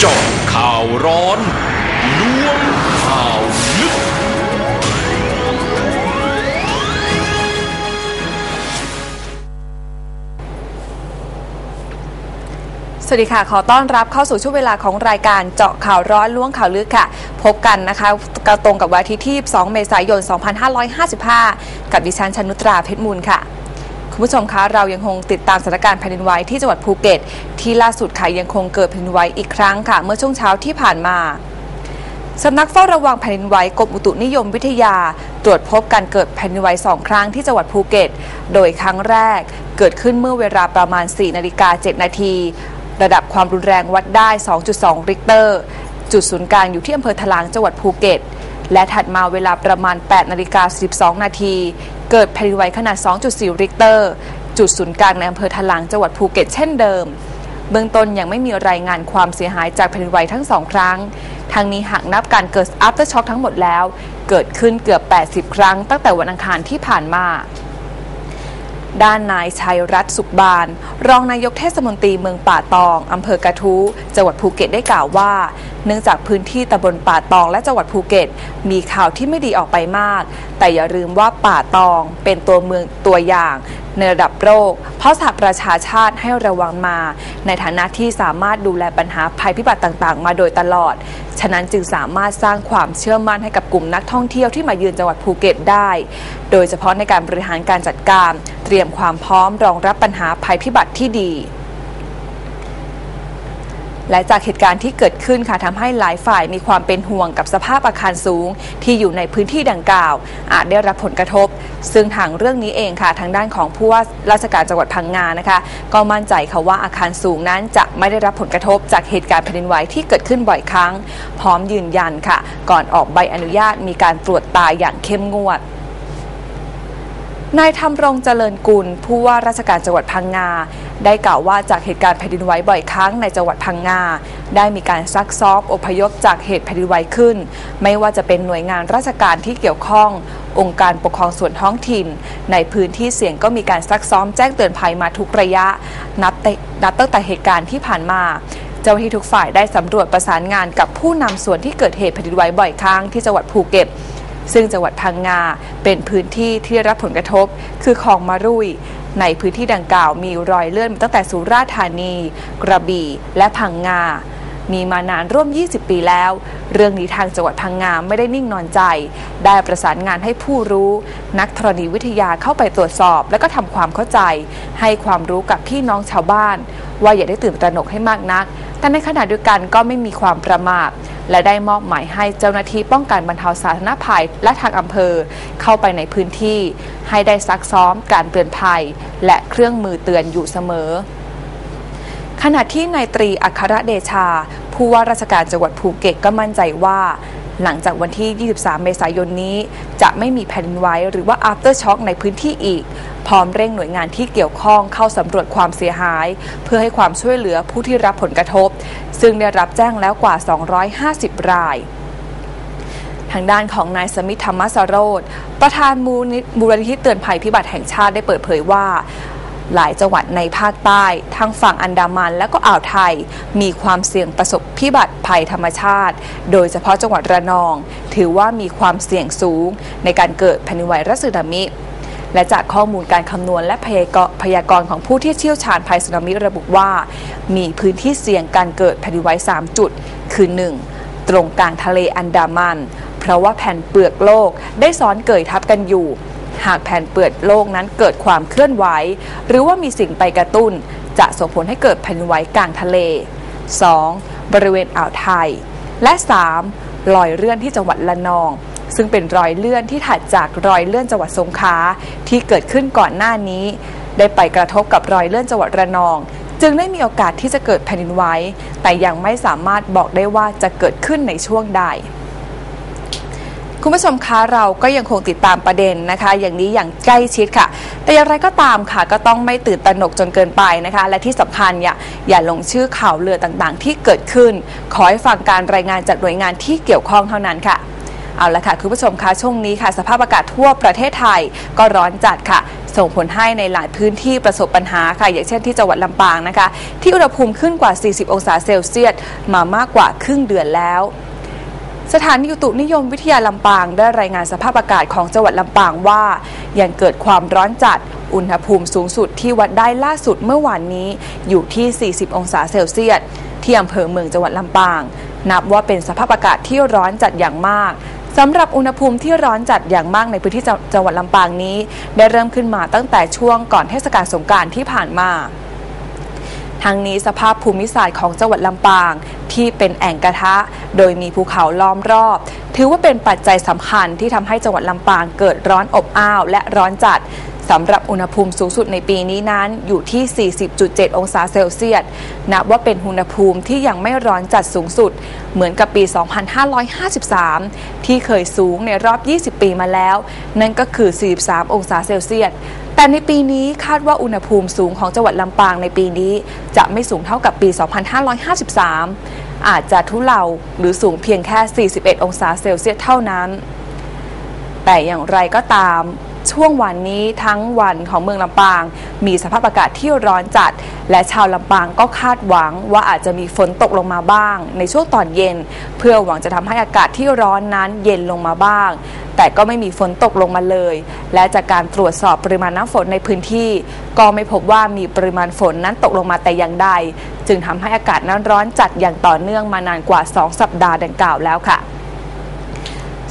เจาะข่าวร้อนล้วงข่าวลึก สวัสดีค่ะ ขอต้อนรับเข้าสู่ช่วงเวลาของรายการเจาะข่าวร้อนล้วงข่าวลึกค่ะ พบกันนะคะกระตรงกับวันอาทิตย์ที่2เมษายน 2555 กับดิฉันชนุตราเพชรมูลค่ะ คุณผู้ชมคะเรายังคงติดตามสถานการณ์แผ่นดินไหวที่จังหวัดภูเก็ต ที่ล่าสุดค่ะยังคงเกิดแผ่นดินไหวอีกครั้งค่ะ เมื่อช่วงเช้าที่ผ่านมาสำนักเฝ้าระวังแผ่นดินไหวกรมอุตุนิยมวิทยา ตรวจพบการเกิดแผ่นดินไหวสองครั้งที่จังหวัดภูเก็ต โดยครั้งแรกเกิดขึ้นเมื่อเวลาประมาณ 4 นาฬิกา 7 นาที ระดับความรุนแรงวัดได้ 2.2 ริกเตอร์ จุดศูนย์กลางอยู่ที่อำเภอถลางจังหวัดภูเก็ตและถัดมาเวลาประมาณ 8 นาฬิกา 12 นาที เกิดแผ่นดินไหวขนาด 2.4 ริกเตอร์ จุดศูนย์กลางในอำเภอถลางจังหวัดภูเก็ตเช่นเดิม เบื้องต้นยังไม่มีรายงานความเสียหายจากแผ่นดินไหวทั้งสองครั้ง ทั้งนี้หากนับการเกิด after shock ทั้งหมดแล้ว เกิดขึ้นเกือบ 80 ครั้ง ตั้งแต่วันอังคารที่ผ่านมาด้านนายชัยรัตน์สุขบาน รองนายกเทศมนตรีเมืองป่าตอง อำเภอกระทู้จังหวัดภูเก็ตได้กล่าวว่า เนื่องจากพื้นที่ตำบลป่าตองและจังหวัดภูเก็ต มีข่าวที่ไม่ดีออกไปมาก แต่อย่าลืมว่าป่าตองเป็นตัวเมืองตัวอย่างในระดับโรคเพราะสหประชาชาติให้ระวังมา ในฐานะที่สามารถดูแลปัญหาภัยพิบัติต่างๆ มาโดยตลอด ฉะนั้นจึงสามารถสร้างความเชื่อมั่นให้กับกลุ่มนักท่องเที่ยวที่มาเยือนจังหวัดภูเก็ตได้ โดยเฉพาะในการบริหารการจัดการ เตรียมความพร้อมรองรับปัญหาภัยพิบัติที่ดี และจากเหตุการณ์ที่เกิดขึ้นค่ะทำให้หลายฝ่ายมีความเป็นห่วงกับสภาพอาคารสูง ที่อยู่ในพื้นที่ดังกล่าว อาจได้รับผลกระทบ ซึ่งทางเรื่องนี้เองค่ะ ทางด้านของผู้ว่าราชการจังหวัดพังงานะคะ ก็มั่นใจค่ะว่าอาคารสูงนั้นจะไม่ได้รับผลกระทบ จากเหตุการณ์แผ่นดินไหวที่เกิดขึ้นบ่อยครั้ง พร้อมยืนยันค่ะ ก่อนออกใบอนุญาตมีการตรวจตาอย่างเข้มงวดนายธรรมรงเจริญกุลผู้ว่าราชการจังหวัดพังงา ได้กล่าวว่าจากเหตุการณ์แผ่นดินไหวบ่อยครั้งในจังหวัดพังงา ได้มีการซักซ้อมอพยพจากเหตุแผ่นดินไหวขึ้น ไม่ว่าจะเป็นหน่วยงานราชการที่เกี่ยวข้อง องค์การปกครองส่วนท้องถิ่น ในพื้นที่เสี่ยงก็มีการซักซ้อมแจ้งเตือนภัยมาทุกระยะ นับแต่นับตั้งแต่เหตุการณ์ที่ผ่านมาเจ้าหน้าที่ทุกฝ่ายได้สำรวจประสานงานกับผู้นำส่วนที่เกิดเหตุแผ่นดินไหวบ่อยครั้งที่จังหวัดภูเก็ต ซึ่งจังหวัดพังงาเป็นพื้นที่ที่ได้รับผลกระทบ คือคลองมารุย ในพื้นที่ดังกล่าวมีรอยเลื่อนตั้งแต่สุราษฎร์ธานี กระบี่และพังงามีมานานร่วม 20 ปีแล้ว เรื่องนี้ทางจังหวัดพังงาไม่ได้นิ่งนอนใจ ได้ประสานงานให้ผู้รู้ นักธรณีวิทยาเข้าไปตรวจสอบ และก็ทำความเข้าใจ ให้ความรู้กับพี่น้องชาวบ้าน ว่าอย่าได้ตื่นตระหนกให้มากนัก แต่ในขณะเดียวกันก็ไม่มีความประมาท และได้มอบหมายให้เจ้าหน้าที่ป้องกันบรรเทาสาธารณภัย และทางอำเภอเข้าไปในพื้นที่ ให้ได้ซักซ้อมการเตือนภัย และเครื่องมือเตือนอยู่เสมอขณะที่นายตรีอัครเดชา ผู้ว่าราชการจังหวัดภูเก็ตก็มั่นใจว่า หลังจากวันที่ 23 เมษายนนี้ จะไม่มีแผ่นดินไหวหรือว่า after shock ในพื้นที่อีก พร้อมเร่งหน่วยงานที่เกี่ยวข้องเข้าสำรวจความเสียหาย เพื่อให้ความช่วยเหลือผู้ที่รับผลกระทบ ซึ่งได้รับแจ้งแล้วกว่า 250 รายทางด้านของนายสมิทธธรรมสโรธประธานมูลนิมูลนิธิเตือนภัยพิบัติแห่งชาติได้เปิดเผยว่า หลายจังหวัดในภาคใต้ทางฝั่งอันดามันและก็อ่าวไทย มีความเสี่ยงประสบพิบัติภัยธรรมชาติ โดยเฉพาะจังหวัดระนอง ถือว่ามีความเสี่ยงสูง ในการเกิดแผ่นดินไหวรัศดามิ และจากข้อมูลการคำนวณและพยากรพยากรณ์ของผู้ที่เชี่ยวชาญภัยสึนามิระบุว่า มีพื้นที่เสี่ยงการเกิดแผ่นดินไหว3 จุด คือ 1. ตรงกลางทะเลอันดามัน เพราะว่าแผ่นเปลือกโลกได้ซ้อนเกยทับกันอยู่ หากแผ่นเปลือกโลกนั้นเกิดความเคลื่อนไหว หรือว่ามีสิ่งไปกระตุ้น จะส่งผลให้เกิดแผ่นไหวกลางทะเล 2. บริเวณอ่าวไทย และ 3. รอยเลื่อนที่จังหวัดละนอง ซึ่งเป็นรอยเลื่อนที่ถัดจากรอยเลื่อนจังหวัดสงขลาที่เกิดขึ้นก่อนหน้านี้ ได้ไปกระทบกับรอยเลื่อนจังหวัดระนอง จึงได้มีโอกาสที่จะเกิดแผ่นดินไหวแต่ยังไม่สามารถบอกได้ว่าจะเกิดขึ้นในช่วงใด คุณผู้ชมคะเราก็ยังคงติดตามประเด็นนะคะ อย่างนี้อย่างใกล้ชิดค่ะ แต่อย่างไรก็ตามค่ะ ก็ต้องไม่ตื่นตระหนกจนเกินไปนะคะ และที่สำคัญอย่าอย่าลงชื่อข่าวเรือต่างๆ ที่เกิดขึ้น ขอให้ฟังการรายงานจากหน่วยงานที่เกี่ยวข้องเท่านั้นค่ะเอาละค่ะคุณผู้ชมคะช่วงนี้ค่ะ สภาพอากาศทั่วประเทศไทยก็ร้อนจัดค่ะ ส่งผลให้ในหลายพื้นที่ประสบปัญหาค่ะ อย่างเช่นที่จังหวัดลำปางนะคะ ที่อุณหภูมิขึ้นกว่า 40 องศาเซลเซียสมามากกว่าครึ่งเดือนแล้ว สถานีอุตุนิยมวิทยาลำปางได้รายงานสภาพอากาศของจังหวัดลำปางว่า ยังเกิดความร้อนจัด อุณหภูมิสูงสุดที่วัดได้ล่าสุดเมื่อวานนี้อยู่ที่ 40 องศาเซลเซียสที่อำเภอเมืองจังหวัดลำปาง นับว่าเป็นสภาพอากาศที่ร้อนจัดอย่างมากสำหรับอุณหภูมิที่ร้อนจัดอย่างมากในพื้นที่จังหวัดลำปางนี้ ได้เริ่มขึ้นมาตั้งแต่ช่วงก่อนเทศกาลสงกรานต์ที่ผ่านมาทั้งนี้สภาพภูมิศาสตร์ของจังหวัดลำปาง ที่เป็นแอ่งกระทะ โดยมีภูเขาล้อมรอบ ถือว่าเป็นปัจจัยสำคัญที่ทำให้จังหวัดลำปางเกิดร้อนอบอ้าวและร้อนจัดสำหรับอุณหภูมิสูงสุดในปีนี้นั้นอยู่ที่ 40.7 องศาเซลเซียส นับว่าเป็นอุณหภูมิที่ยังไม่ร้อนจัดสูงสุด เหมือนกับปี 2553 ที่เคยสูงในรอบ 20 ปีมาแล้ว นั่นก็คือ 43 องศาเซลเซียส แต่ในปีนี้คาดว่าอุณหภูมิสูงของจังหวัดลำปางในปีนี้ จะไม่สูงเท่ากับปี 2553 อาจจะทุเลาหรือสูงเพียงแค่ 41 องศาเซลเซียสเท่านั้น แต่อย่างไรก็ตาม ช่วงวันนี้ทั้งวันของเมืองลำปาง มีสภาพอากาศที่ร้อนจัด และชาวลำปางก็คาดหวังว่าอาจจะมีฝนตกลงมาบ้าง ในช่วงตอนเย็น เพื่อหวังจะทำให้อากาศที่ร้อนนั้นเย็นลงมาบ้าง แต่ก็ไม่มีฝนตกลงมาเลย และจากการตรวจสอบปริมาณน้ำฝนในพื้นที่ ก็ไม่พบว่ามีปริมาณฝนนั้นตกลงมาแต่อย่างใด จึงทำให้อากาศนั้นร้อนจัดอย่างต่อเนื่องมานานกว่า 2 สัปดาห์ดังกล่าวแล้วค่ะ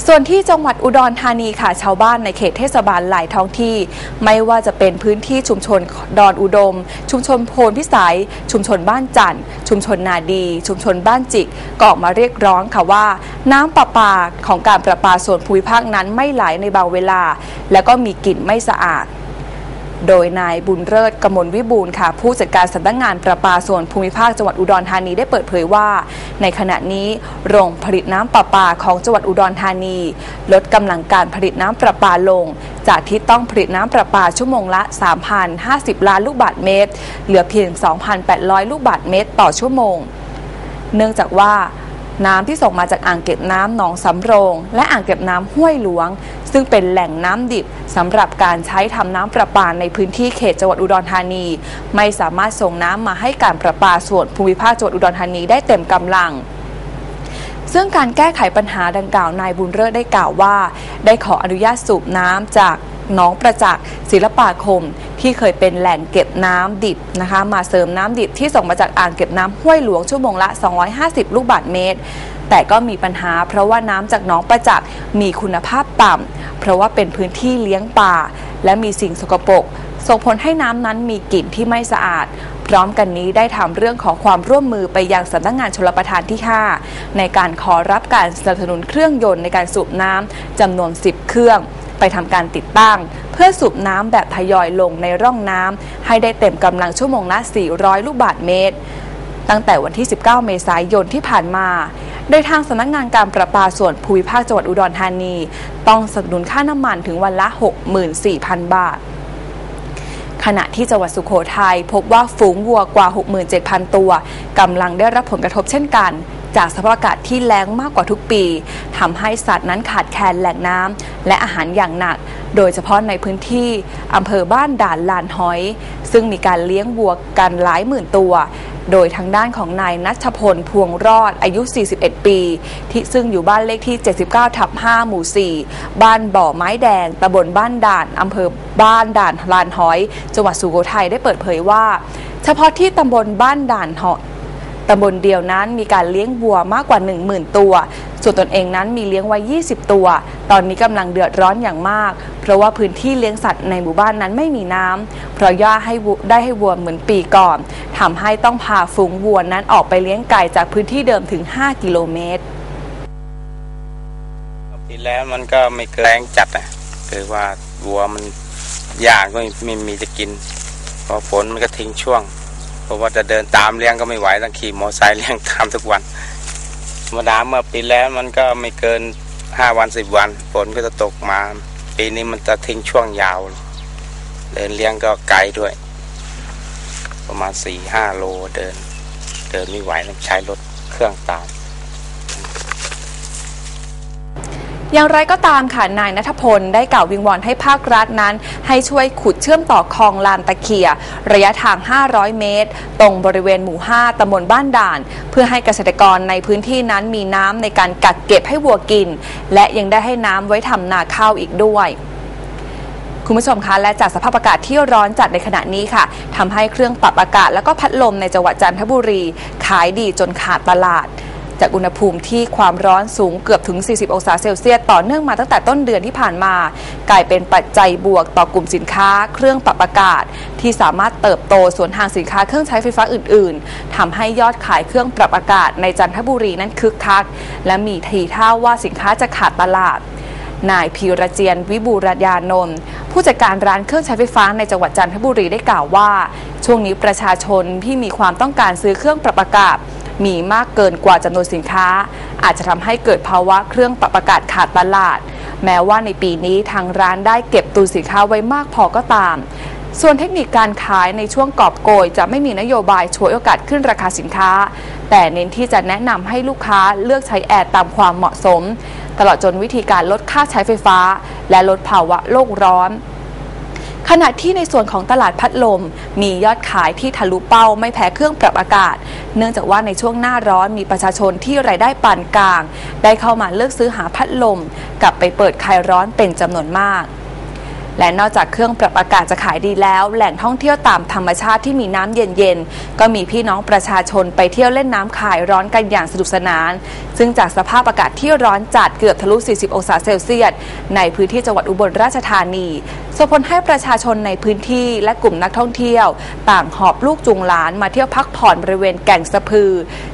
ส่วนที่จังหวัดอุดรธานีค่ะชาวบ้านในเขตเทศบาลหลายท้องที่ ไม่ว่าจะเป็นพื้นที่ชุมชนดอนอุดม ชุมชนโพนพิสัย ชุมชนบ้านจันทร์ชุมชนนาดี ชุมชนบ้านจิกก็ออกมาเรียกร้องค่ะว่า น้ำประปาของการประปาส่วนภูมิภาคนั้นไม่ไหลในบางเวลา และก็มีกลิ่นไม่สะอาด โดยนายบุญเลิศกมลวิบูลค่ะ ผู้จัดการสำนักงงานประปาส่วนภูมิภาคจังหวัดอุดรธานีได้เปิดเผยว่า ในขณะนี้โรงผลิตน้ำประปาของจังหวัดอุดรธานี ลดกำลังการผลิตน้ำประปาลง จากที่ต้องผลิตน้ำประปาชั่วโมงละ 3,050 ล้านลูกบาศก์เมตร เหลือเพียง 2,800 ลูกบาศก์เมตร ต่อชั่วโมง เนื่องจากว่าน้ำที่ส่งมาจากอ่างเก็บน้ำหนองสำโรง และอ่างเก็บน้ำห้วยหลวง ซึ่งเป็นแหล่งน้ำดิบสำหรับการใช้ทำน้ำประปาในพื้นที่เขตจังหวัดอุดรธานี ไม่สามารถส่งน้ำมาให้การประปาส่วนภูมิภาคจังหวัดอุดรธานีได้เต็มกำลังซึ่งการแก้ไขปัญหาดังกล่าวนายบุญเลิศได้กล่าวว่า ได้ขออนุญาตสูบน้ำจาก น้องประจักษ์ศิลปาคม ที่เคยเป็นแหล่งเก็บน้ำดิบนะคะ มาเสริมน้ำดิบที่ส่งมาจากอ่างเก็บน้ำห้วยหลวงชั่วโมงละ 250 ลูกบาศก์เมตร แต่ก็มีปัญหาเพราะว่าน้ำจากน้องประจักษ์มีคุณภาพต่ำเพราะว่าเป็นพื้นที่เลี้ยงป่า และมีสิ่งสกปรกส่งผลให้น้ำนั้นมีกลิ่นที่ไม่สะอาด พร้อมกันนี้ได้ทำเรื่องขอความร่วมมือไปยังสำนักงงานชลประทานที่ 5 ในการขอรับการสนับสนุนเครื่องยนต์ในการสูบน้ำจำนวน 10 เครื่อง ไปทำการติดตั้ง เพื่อสูบน้ำแบบทยอยลงในร่องน้ำให้ได้เต็มกำลังชั่วโมงละ 400 ลูกบาศก์เมตร ตั้งแต่วันที่ 19 เมษายนที่ผ่านมาโดยทางสำนักงงานการประปาส่วนภูมิภาคจังหวัดอุดรธานี ต้องสนับสนุนค่าน้ำมันถึงวันละ 64,000 บาท ขณะที่จังหวัดสุโขทัยพบว่าฝูงวัวกว่า 67,000 ตัวกำลังได้รับผลกระทบเช่นกัน จากสภาพอากาศที่แล้งมากกว่าทุกปีทำให้สัตว์นั้นขาดแคลนแหล่งน้ำและอาหารอย่างหนัก โดยเฉพาะในพื้นที่อำเภอบ้านด่านลานหอย ซึ่งมีการเลี้ยงวัวกันหลายหมื่นตัวโดยทางด้านของนายนัชพลพวงรอดอายุ 41 ปี ที่ซึ่งอยู่บ้านเลขที่ 79 ทับ 5 หมู่ 4 บ้านบ่อไม้แดงตำบลบ้านด่านอำเภอบ้านด่านลานหอย จังหวัดสุโขทัยได้เปิดเผยว่า เฉพาะที่ตำบลบ้านด่านหอย ตำบลเดียวนั้นมีการเลี้ยงวัวมากกว่า 10,000 ตัว ส่วนตนเองนั้นมีเลี้ยงไว้ 20 ตัว ตอนนี้กำลังเดือดร้อนอย่างมาก เพราะว่าพื้นที่เลี้ยงสัตว์ในหมู่บ้านนั้นไม่มีน้ำเพราะย่าให้ได้ให้วัวเหมือนปีก่อนทำให้ต้องพาฝูงวัวนั้นออกไปเลี้ยงไก่จากพื้นที่เดิมถึง 5 กิโลเมตรปีแล้วมันก็ไม่เกินแรงจัดอะคือว่าวัวมันยากก็ไม่มีจะกิน พอฝนมันก็ทิ้งช่วง เพราะว่าจะเดินตามเลี้ยงก็ไม่ไหวต้องขี่มอไซค์เลี้ยงตามทุกวันธรรมดาเมื่อปีแล้วมันก็ไม่เกินห้าวันสิบวันฝนก็จะตกมา ปีนี้มันจะทิ้งช่วงยาว เดินเลี้ยงก็ไกลด้วย ประมาณสี่ห้าโลเดิน เดินไม่ไหวต้องใช้รถเครื่องตาม อย่างไรก็ตามค่ะนายนัทพลได้กล่าววิงวอนให้ภาครัฐนั้น ให้ช่วยขุดเชื่อมต่อคลองลานตะเคีย ระยะทาง 500 เมตร ตรงบริเวณหมู่ 5ตำบลบ้านด่าน เพื่อให้เกษตรกรในพื้นที่นั้นมีน้ำในการกักเก็บให้วัวกิน และยังได้ให้น้ำไว้ทำนาข้าวอีกด้วยคุณผู้ชมคะและจากสภาพอากาศที่ร้อนจัดในขณะนี้ค่ะทำให้เครื่องปรับอากาศ แล้วก็พัดลมในจังหวัดจันทบุรี ขายดีจนขาดตลาด จากอุณหภูมิที่ความร้อนสูงเกือบถึง 40 องศาเซลเซียสต่อเนื่องมาตั้งแต่ต้นเดือนที่ผ่านมา กลายเป็นปัจจัยบวกต่อกลุ่มสินค้า เครื่องปรับอากาศ ที่สามารถเติบโตส่วนทางสินค้าเครื่องใช้ไฟฟ้าอื่น ๆทำให้ยอดขายเครื่องปรับอากาศในจันทบุรีนั้นคึกคัก และมีทีท่าว่าสินค้าจะขาดตลาดนายพีระเจียนวิบูรยานนท์ผู้จัดการร้านเครื่องใช้ไฟฟ้าในจังหวัดจันทบุรีได้กล่าวว่า ช่วงนี้ประชาชนที่มีความต้องการซื้อเครื่องปรับอากาศ มีมากเกินกว่าจำนวนสินค้า อาจจะทำให้เกิดภาวะเครื่องปรับอากาศขาดตลาด แม้ว่าในปีนี้ทางร้านได้เก็บตุนสินค้าไว้มากพอก็ตาม ส่วนเทคนิคการขายในช่วงกอบโกย จะไม่มีนโยบายช่วยโอกาสขึ้นราคาสินค้า แต่เน้นที่จะแนะนำให้ลูกค้าเลือกใช้แอร์ตามความเหมาะสม ตลอดจนวิธีการลดค่าใช้ไฟฟ้า และลดภาวะโลกร้อน ขณะที่ในส่วนของตลาดพัดลม มียอดขายที่ทะลุเป้าไม่แพ้เครื่องปรับอากาศ เนื่องจากว่าในช่วงหน้าร้อนมีประชาชนที่รายได้ปานกลาง ได้เข้ามาเลือกซื้อหาพัดลม กลับไปเปิดคลายร้อนเป็นจำนวนมาก และนอกจากเครื่องปรับอากาศจะขายดีแล้ว แหล่งท่องเที่ยวตามธรรมชาติที่มีน้ำเย็นๆ ก็มีพี่น้องประชาชนไปเที่ยวเล่นน้ำคลายร้อนกันอย่างสนุกสนาน ซึ่งจากสภาพอากาศที่ร้อนจัดเกือบทะลุ 40 องศาเซลเซียส ในพื้นที่จังหวัดอุบลราชธานีส่งผลให้ประชาชนในพื้นที่และกลุ่มนักท่องเที่ยว ต่างหอบลูกจูงหลานมาเที่ยวพักผ่อนบริเวณแก่งสะพือ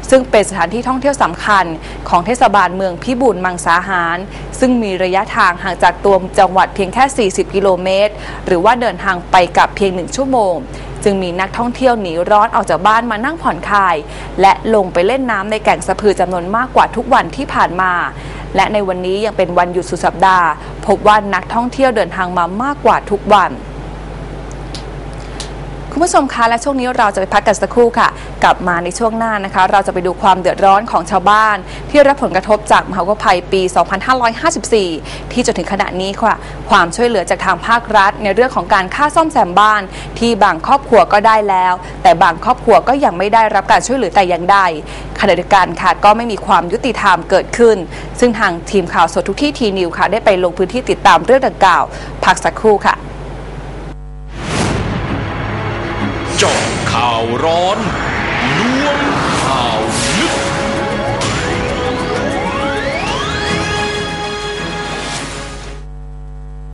ซึ่งเป็นสถานที่ท่องเที่ยวสำคัญ ของเทศบาลเมืองพิบูลมังสาหาร ซึ่งมีระยะทางห่างจากตัวจังหวัดเพียงแค่ 40 กิโลเมตร หรือว่าเดินทางไปกลับเพียงหนึ่งชั่วโมง จึงมีนักท่องเที่ยวหนีร้อนออกจากบ้านมานั่งผ่อนคลาย และลงไปเล่นน้ำในแก่งสะพือจำนวนมากกว่าทุกวันที่ผ่านมา และในวันนี้ยังเป็นวันหยุดสุดสัปดาห์ พบว่านักท่องเที่ยวเดินทางมามากกว่าทุกวัน คุณผู้ชมคะและช่วงนี้เราจะไปพักกันสักครู่ค่ะ กลับมาในช่วงหน้านะคะ เราจะไปดูความเดือดร้อนของชาวบ้าน ที่รับผลกระทบจากมหาวิภัยปี 2554 ที่จนถึงขณะนี้ค่ะ ความช่วยเหลือจากทางภาครัฐ ในเรื่องของการค่าซ่อมแซมบ้าน ที่บางครอบครัวก็ได้แล้ว แต่บางครอบครัวก็ยังไม่ได้รับการช่วยเหลือแต่อย่างใดขณะเดียวกันค่ะก็ไม่มีความยุติธรรมเกิดขึ้น ซึ่งทางทีมข่าวสดทุกที่ทีนิวค่ะได้ไปลงพื้นที่ติดตามเรื่องดังกล่าวพักสักครู่ค่ะ จาะข่าวร้อน